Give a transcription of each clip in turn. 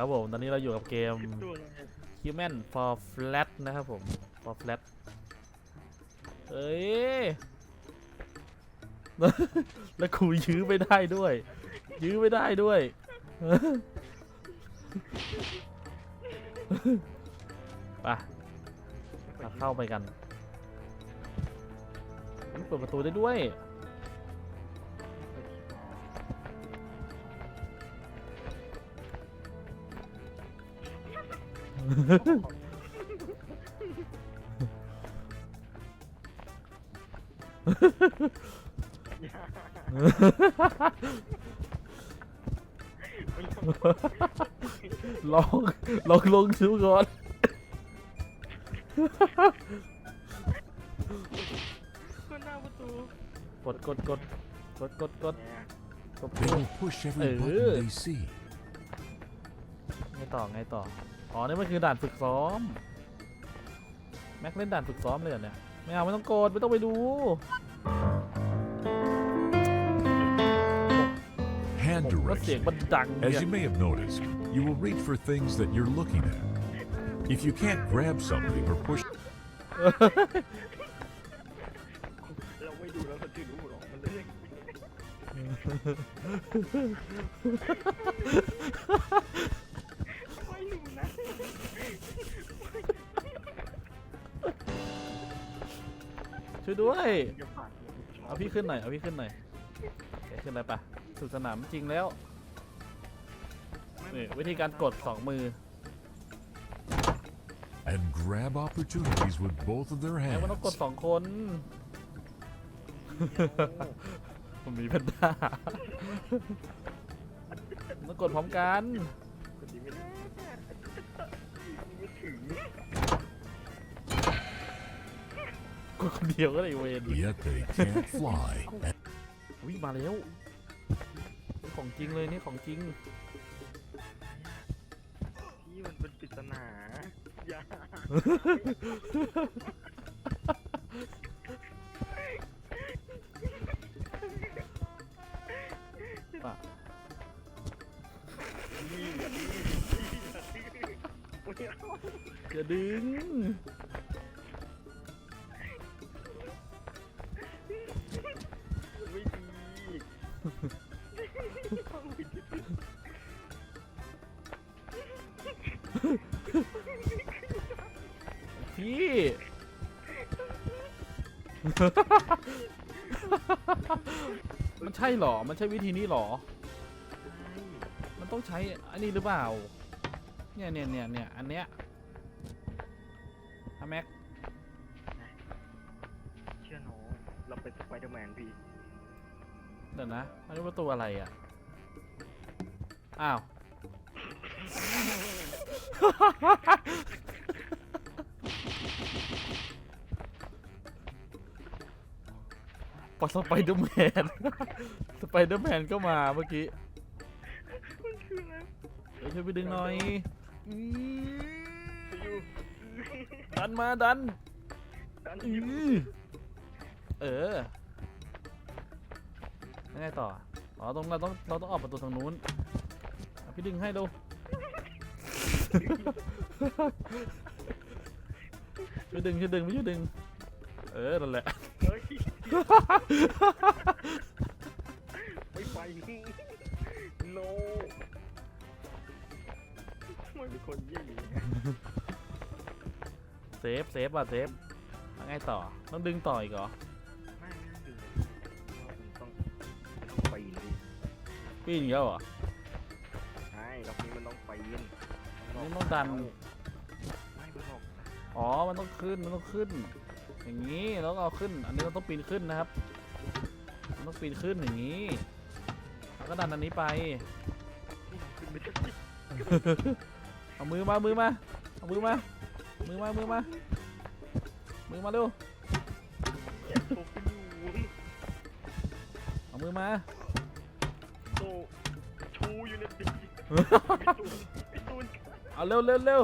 ครับผมตอนนี้เราอยู่กับเกม Human for Flat นะครับผม for Flat เอ้ย แล้วกูยื้อไม่ได้ด้วย ยื้อไม่ได้ด้วย ไปเราเข้าไปกันเปิดประตูได้ด้วย ลองลองลงดูก่อนก็หน้าประตูกดกดกดกดกดกดเนี่ยกด They will push every Ừ. button they see. ไงต่อไงต่อ อ๋อนี่มันคือด่านฝึกซ้อม แม็กเล่นด่านฝึกซ้อมเลยเหรอเนี่ย ไม่เอาไม่ต้องกดไม่ต้องไปดู Hand แล้วเสียง direction. มันดังเนี่ย As you may have noticed, you will reach for things that you're looking at. If you can't grab something or push เราไม่ดูแล้วมันจะรู้หรอกมันเลยไม่รู้นะ ช่วยด้วย อย่าผ่านเอาพี่ขึ้นหน่อย เอาพี่ขึ้นหน่อยโอเคขึ้นเลยปะสู่สนามจริงแล้วนี่วิธีการกดสองมือ and grab opportunities with both of their ไอ้มันต้องกด hands. สองคน ผมมีแพนด้าต้องกดพร้อมกัน คนนี้ไม่ได้ไม่ถึง กดคนเดียวก็ได้เวน Yet they can't fly. วิ่งมาแล้วนี่ของจริงเลยนี่ของจริงที่มันเป็นปริศนาอย่า อย่าดื้อไม่เอาอย่าดึง ไม่ดีพี่ มันใช่หรอ มันใช่วิธีนี้หรอ มันต้องใช้อันนี้หรือเปล่า เนี่ยเนี่ยเนี่ยเนี่ยอันเนี้ยอะแม็กเชื่อน้องเราเป็นสไปเดอร์แมนพี่เดี๋ยวนะอันนี้ประตูอะไรอะ อ้าว ปอสไปเดอร์แมน สไปเดอร์แมนก็มาเมื่อกี้มันคืออะไร เดี๋ยวช่วยไปดึงหน่อย อืมไปอยู่ดันมาดันดันอือยู่อเออยังไงต่อ อ๋อตรงเราต้องเราต้องออกประตูทางนู้นเอาพี่ดึงให้ดูช่วยดึงช่วยดึงไม่ช่วยดึง เออนั่นแหละ เฮ้ยไม่ไป โนทำไมเป็นคนเยี่ยงนี้เซฟเซฟว่ะเซฟแล้วไงต่อ ต้องดึงต่ออีกเหรอ ไม่ไม่ต้องดึงเราต้องต้องปีนดิปีนอีกแล้วเหรอ ใช่รอบนี้มันต้องปีนนี่ต้องดัน ไม่มันบอกอ๋อ มันต้องขึ้น มันต้องขึ้น อย่างนี้ แล้วก็เอาขึ้น อันนี้เราต้องปีนขึ้นนะครับ มันต้องปีนขึ้นอย่างนี้ แล้วก็ดันอันนี้ไปขึ้นไม่ได้ เอามือมา มือมา เอามือมา มือมา มือมา มือมาเร็วโตขึ้นอยู่เอามือมา โตชูอยู่ในปีพี่ตูนพี่ตูนเอาเร็วเร็วเร็ว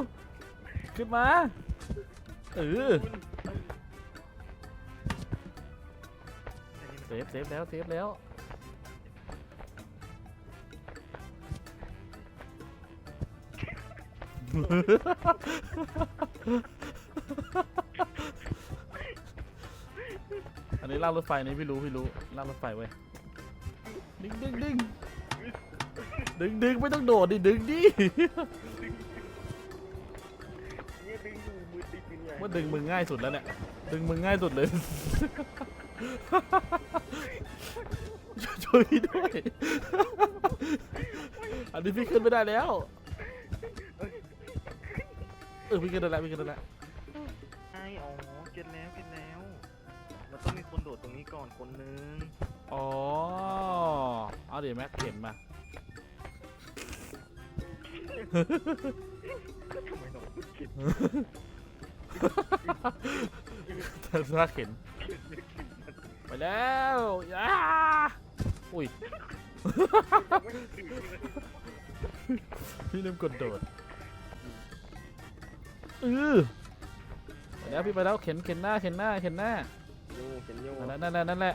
ขึ้นมา เออเซฟเซฟแล้ว เซฟแล้ว อันนี้ลากรถไฟนี่พี่รู้พี่รู้ลากรถไฟไว้ยดึงดึงดึงดึงดึงไม่ต้องโดดดิดึงดิเนี่ยดึงอยู่มือติดอยู่เนี่ยว่าดึงมึงง่ายสุดแล้วเนี่ยดึงมึงง่ายสุดเลย ช่วยด้วย อันนี้พี่ขึ้นไม่ได้แล้ว ออพี่ขึ้นได้แล้วพี่ขึ้นได้แล้วใช่อ๋อเก็ตแล้วเก็ตแล้ว มันต้องมีคนโดดตรงนี้ก่อนคนนึงอ๋อเอาเดี๋ยวแม็กเข็นมาทำไมต้องพูดคิดถ้าเข็นไปแล้วย้าอุ้ย ไม่ถึงเลยพี่ลืมกดโดดเออไปแล้วพี่ไปแล้วเข็นเข็นหน้าเข็นหน้าเข็นหน้าโยเป็นโยนั่นแหละนั่นแหละนั่นแหละ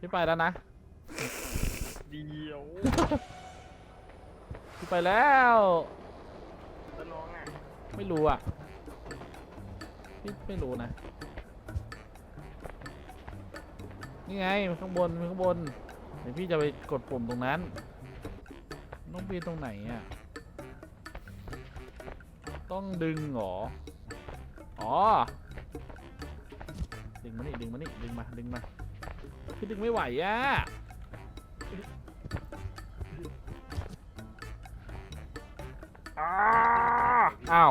พี่ไปแล้วนะเดียวพี่ไปแล้วแล้วน้องอะไม่รู้อะพี่ไม่รู้นะนี่ไงมันข้างบนมันข้างบนเดี๋ยวพี่จะไปกดปุ่มตรงนั้น ต้องปีนตรงไหนอะ ต้องดึงเหรอ อ๋อ ดึงมานี่ดึงมานี่ดึงมา ดึงมาพี่ดึงไม่ไหวอะอ้าอ้าว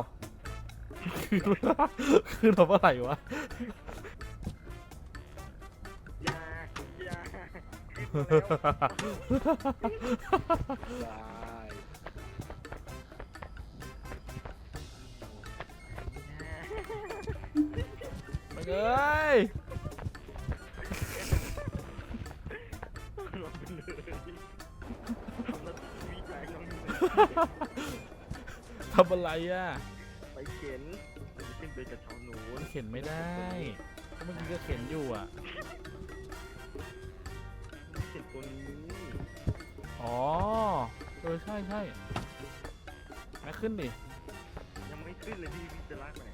คือทำอะไรวะอยา ทำอะไรอะไปเข็นขึ้นไปกับชาวหนูนเข็นไม่ได้เพราะเมื่อกี้ก็เข็นอยู่อะ เข็นตัวนี้อ๋อเออใช่ใช่แม็กขึ้นดิ ยังไม่ขึ้นเลยพี่พี่จะลากไปไหน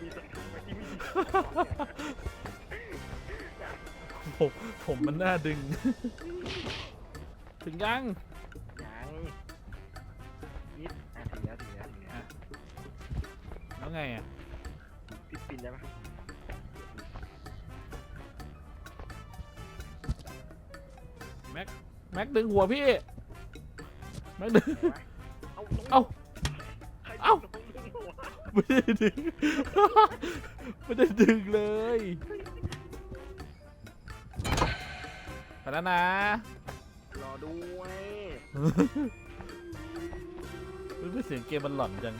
มีสักครั้งไหมที่ไม่มี ผมผมมันน่าดึง ถึงยังยังนิดอะถึงแล้วถึงแล้วถึงแล้วแล้วไงอะพี่ปินได้ปะแม็กแม็กดึงหัวพี่แม็กดึงเอาเอ้าใครเอ้าดึงหัวไม่ได้ดึงไม่ได้ดึงเลย ไปแล้วนะ รอด้วยรู้สึกเสียงเกมมันหลอนจัง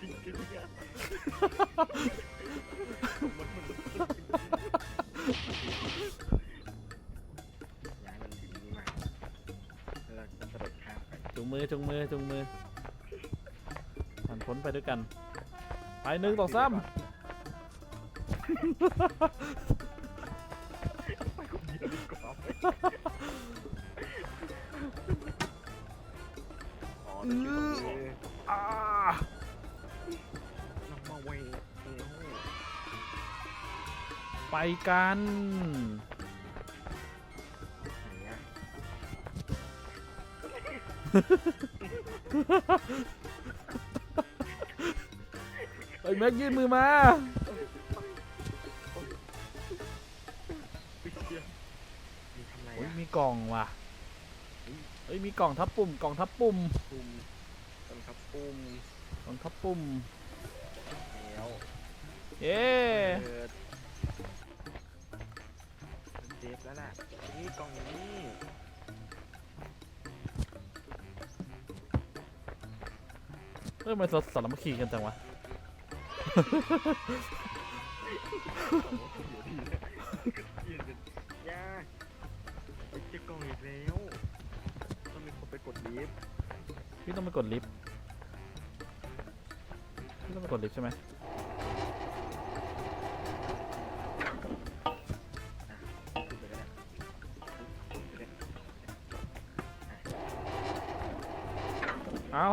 จริงๆอะมันมันย้ายมันถึงนี่มาแล้วก็กระโดดข้ามไปจุงมือจุงมือจุงมือผ่านพ้นไปด้วยกัน ไปหนึ่งต่อสาม ไปคนเดียวดีกว่าไหมอ๋อนั่นคือตรงนี้อ่าน้องมาเวงเอ้าไปกัน ไหนอะไอ้ยแม็กยื่นมือมา กล่องว่ะเอ้ยมีกล่องทับปุ่มกล่องทับปุ่มปุ่มต้นครับปุ่มกล่องทับปุ่มแล้วเย้เปิดเซฟแล้วล่ะนี่กล่องนี้เอ้ยมันสสามัคคีกันจังวะย่ แล้วต้องมีคนไปกดลิฟต์พี่ต้องไปกดลิฟต์พี่ต้องไปกดลิฟต์ใช่ไหมขึ้นไปแล้วเอ้า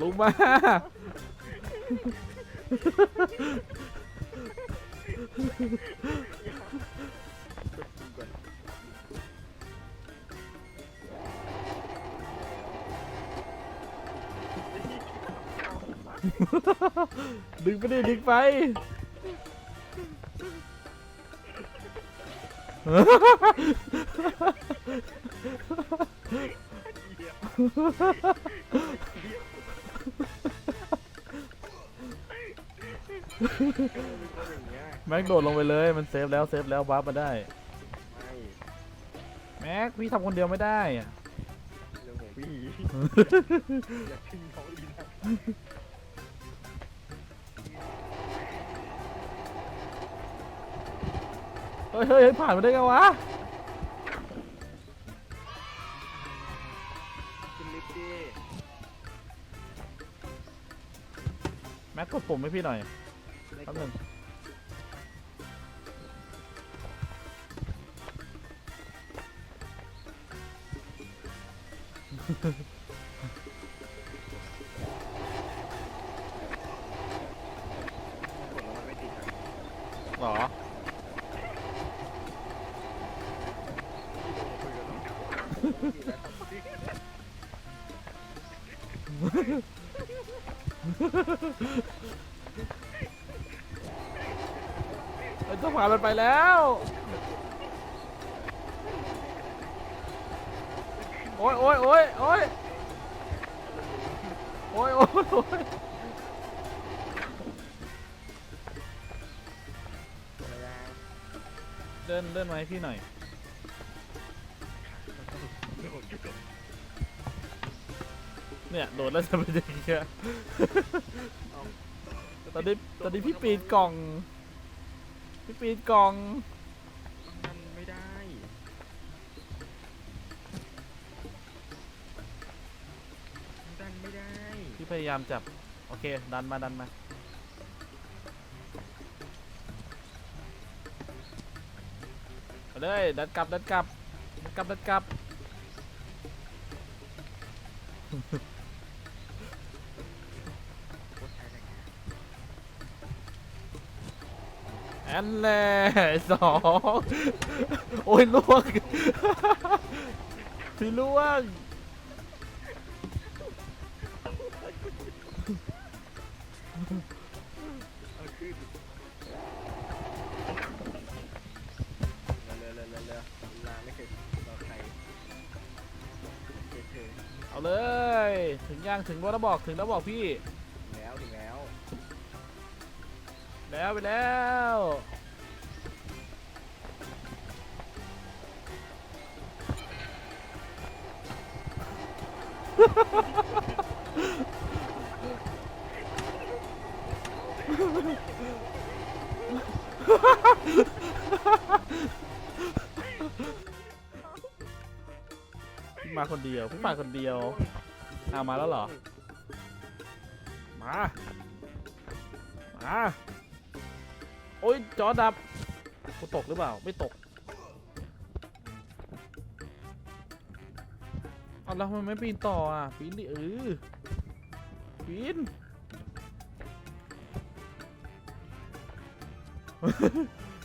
ลงมา ดึงไปดิดึงไป แม็กโดดลงไปเลยมันเซฟแล้วเซฟแล้ววาร์ปมาได้ ไม่แม็กพี่ทำคนเดียวไม่ได้อะเรื่องของพี่อย่าทิ้งเขาอีนะเฮ้ยเฮ้ยเฮ้ยผ่านมาได้ไงวะ ปุ่มให้พี่หน่อยได้แป๊บกหนึดงานมันไปแล้ว โอ้ยโอ้ยโอ้ยโอ้ยโอ้ยโอ้ยโอ้ยเดินเดินมาให้พี่หน่อย เนี่ยโดดแล้วจะเป็นอย่างเงี้ยตอนนี้ตอนนี้พี่ปีนกล่อง พี่ปีนกล่อง มันไม่ได้ ดันไม่ได้ พี่พยายามจับ โอเค ดันมาดันมาไปเลย ดันกลับ ดันกลับ ดันกลับ ดันกลับ โคตรใช้แรงงาน แอันแล่สองโอ้ยล่วงพี่ล่วงเอาเลยรอใครเจอเธอเอาเลย ถึงยังถึงแล้วบอกถึงแล้วบอกพี่ แล้วไปแล้วมาคนเดียวพี่มาคนเดียวอามาแล้วเหรอ มา มา จอดับกูตกหรือเปล่า ไม่ตกเอาแล้วทำไมไม่ปีนต่ออะ ปีนดิเออปีน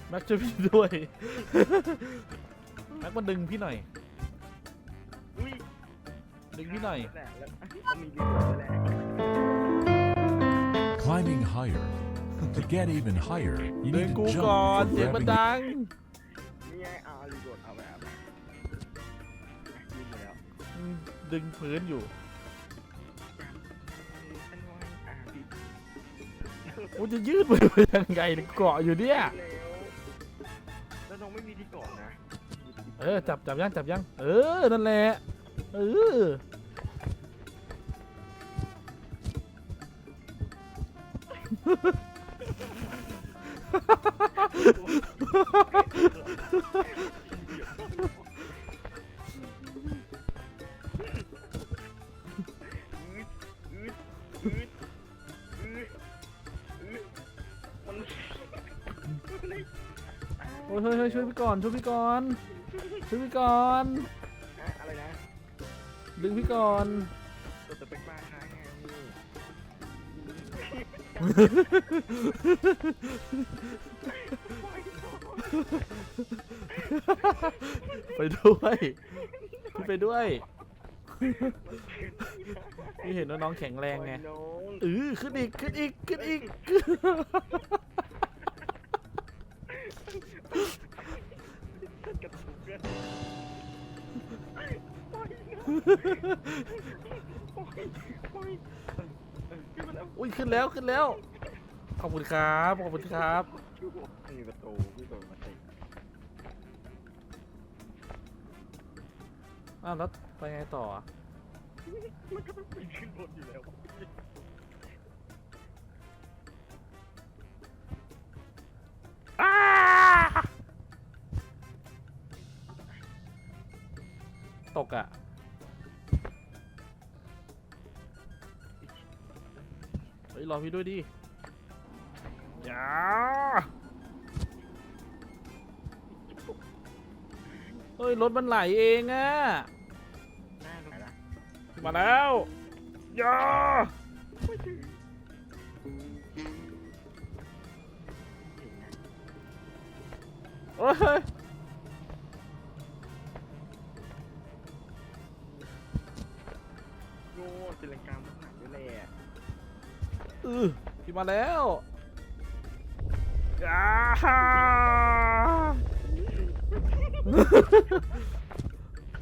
แม็กช่วยพี่ด้วย แม็กมาดึงพี่หน่อย อุ้ยดึงพี่หน่อยแหละแล้วเขามีรีโมทด้วยแหละ Climbing higher. To get even higher, you ดึง need กู to ก่อน jump เสียง before มัน grabbing ดัง นี่ไงเอารีโมทเอาไปเอาไปยิงไปแล้วดึงพื้นอยู่ฉันว่าอ่าปิดกูจะยืดมือไปยังไงเกาะอยู่เนี่ย แล้วแล้วน้องไม่มีที่เกาะนะเออจับจับยังจับยัง เออ นั่นแหละ เออ โอ้ยเฮ้ยเฮ้ยช่วยพี่ก่อนช่วยพี่ก่อนช่วยพี่ก่อนอะไรนะดึงพี่ก่อนตัวสเปกมาค้างไง ไปด้วยพี่ไปด้วยพี่เห็นว่าน้องแข็งแรงไงปล่อยน้องเออขึ้นอีกขึ้นอีกขึ้นอีกกระตุกเพื่อนปล่อยปล่อยปล่อยขึ้นมาแล้วอุ้ยขึ้นแล้วขึ้นแล้วขอบคุณครับขอบคุณครับ ไม่มีประตู อ้าวแล้วไปไงต่ออะมันก็ต้องปีนขึ้นรถอยู่แล้วอ้าตกอะ เฮ้ย รอพี่ด้วยดิอย่าเฮ้ย รถมันไหลเองอะ มาแล้วอย่าไม่ถึงถึงนะเฮ้ยโง่ตีลังกามันหนักด้วยแหละเออพี่มาแล้วอย่า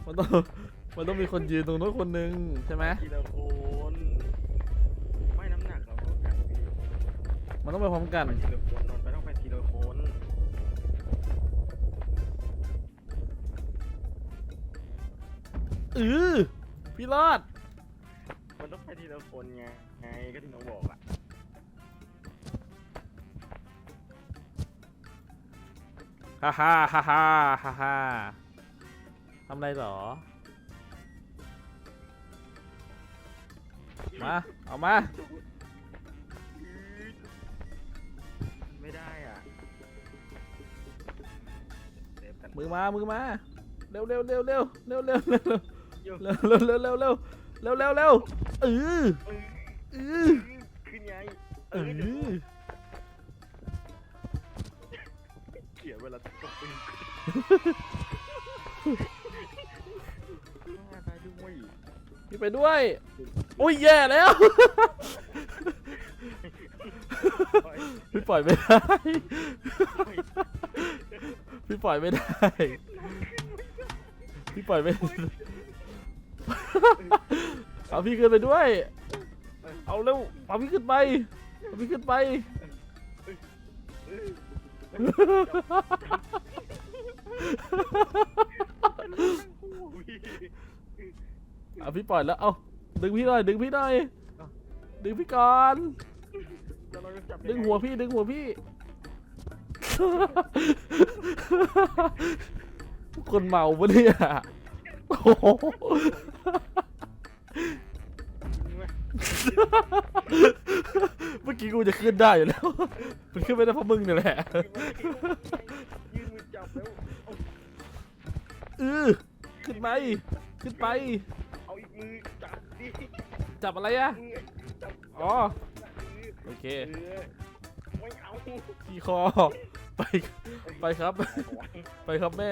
มันต้อง มันต้องมีคนยืนตรงนู้นคนหนึ่งใช่ไหมทีละคนไม่น้ำหนักเราเท่ากันพี่มันต้องไปพร้อมกัน ไปทีละคนนอนไปต้องไปทีละคนเออพี่รอด มันต้องไปทีละคนไงไงก็ที่น้องบอกอะฮ่าฮ่าฮ่าฮ่าฮ่าฮ่าทำอะไรหรอ มา เอามา ไม่ได้อะมือมา มือมา เร็วเร็วเร็วเร็วเร็วเร็วเร็วโยกเร็วเร็วเร็วเร็วเร็วเร็วเร็วเออเออเออขึ้นไงเอเออเดี๋ยวเกลียดเวลาตกปืนมาได้ด้วยพี่ไปด้วย อ้ยแย่แล้ว พี่ปล่อยไม่ได้ พี่ปล่อยไม่ได้ พี่ปล่อยไม่ได้เอาพี่ขึ้นไปด้วย เอาเร็วเอาพี่ขึ้นไปเอาพี่ขึ้นไปเอาพี่ปล่อยแล้ว เอา ดึงพี่หน่อยดึงพี่หน่อยดึงพี่ก่อน แล้วเราจะจับดึงหัวพี่ดึงหัวพี่ คนเมาปะเนี่ยโอ้โหเมื่อกี้กูจะขึ้นได้อยู่แล้ว มันขึ้นไม่ได้เพราะมึงเนี่ยแหละยืนมือจับแล้ว เออขึ้นไป ขึ้นไปเอาอีก มือจับดิจับอะไรอะมือจับอ๋อโอเคเออไม่เอาขี่คอ ไป ไปครับ ไปครับแม่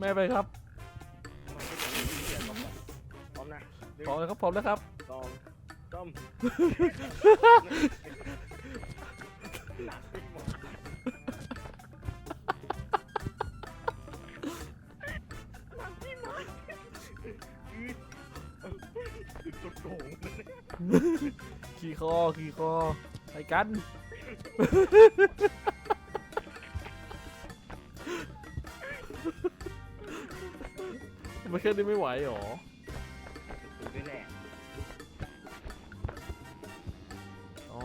แม่ไปครับ พร้อมนะหนึ่งพร้อมแล้วครับพร้อมแล้วครับ สองสามหนักไปหมด ขี่คอขี่คอไปกันมันแค่นี้ไม่ไหวหรอด้วยแหละอ๋อ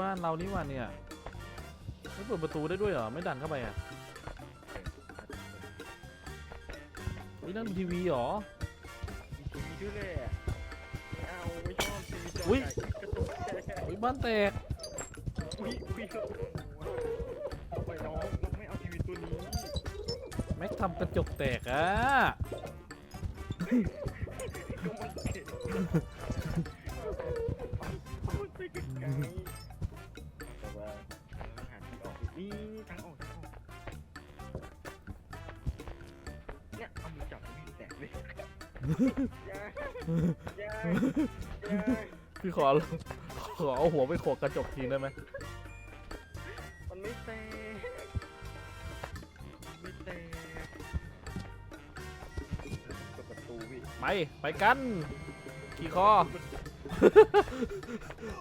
บ้านเรานี่หว่าเนี่ยไม่เปิดประตูได้ด้วยเหรอ ไม่ดันเข้าไปอะนี่นั่นทีวีเหรอ มีด้วยแหละไม่เอาไม่ชอบทีวีจออุ๊ยใหญ่กระตุกแค่ อุ้ยบ้านแตกอุ้ยอุ้ยเอาไปน้องน้องไม่เอาทีวีตัวนี้แม็กทำกระจกแตกอะก็มันเข็ดมันไปไกลแต่ว่าเราหาทางออกนี่ทางออกทางออกเนี่ยเอามือจับไม่แตกเลยอย่าอย่าอย่า พี่ขอขอ เอาหัวไปโขกกระจกทีได้ไหมมันไม่แตกไม่แตกเปิดประตูพี่ไปไปกันขี่คอ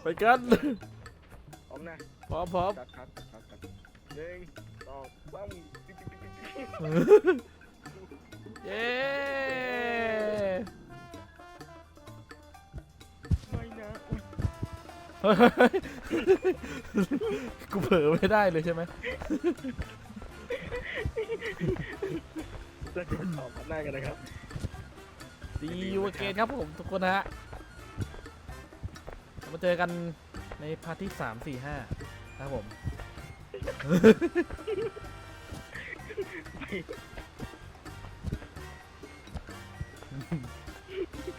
ไปกันพร้อมนะพร้อมพร้อมครับครับครับครับหนึ่งสองสามปิ๊งปิ๊งปิ๊งปิ๊งปิ๊งเย้ เฮ้ยกูเผลอไม่ได้เลยใช่ไหมจะกดตอบกันได้กันนะครับดีวเกนครับผมทุกคนนะฮะมาเจอกันในพาร์ทที่สามสี่ห้าครับผม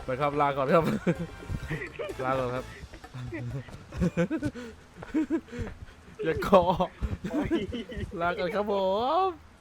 ไปครับลาก่อนครับ ลาก่อนครับ อย่าขอโอ้ยลาก่อนครับผม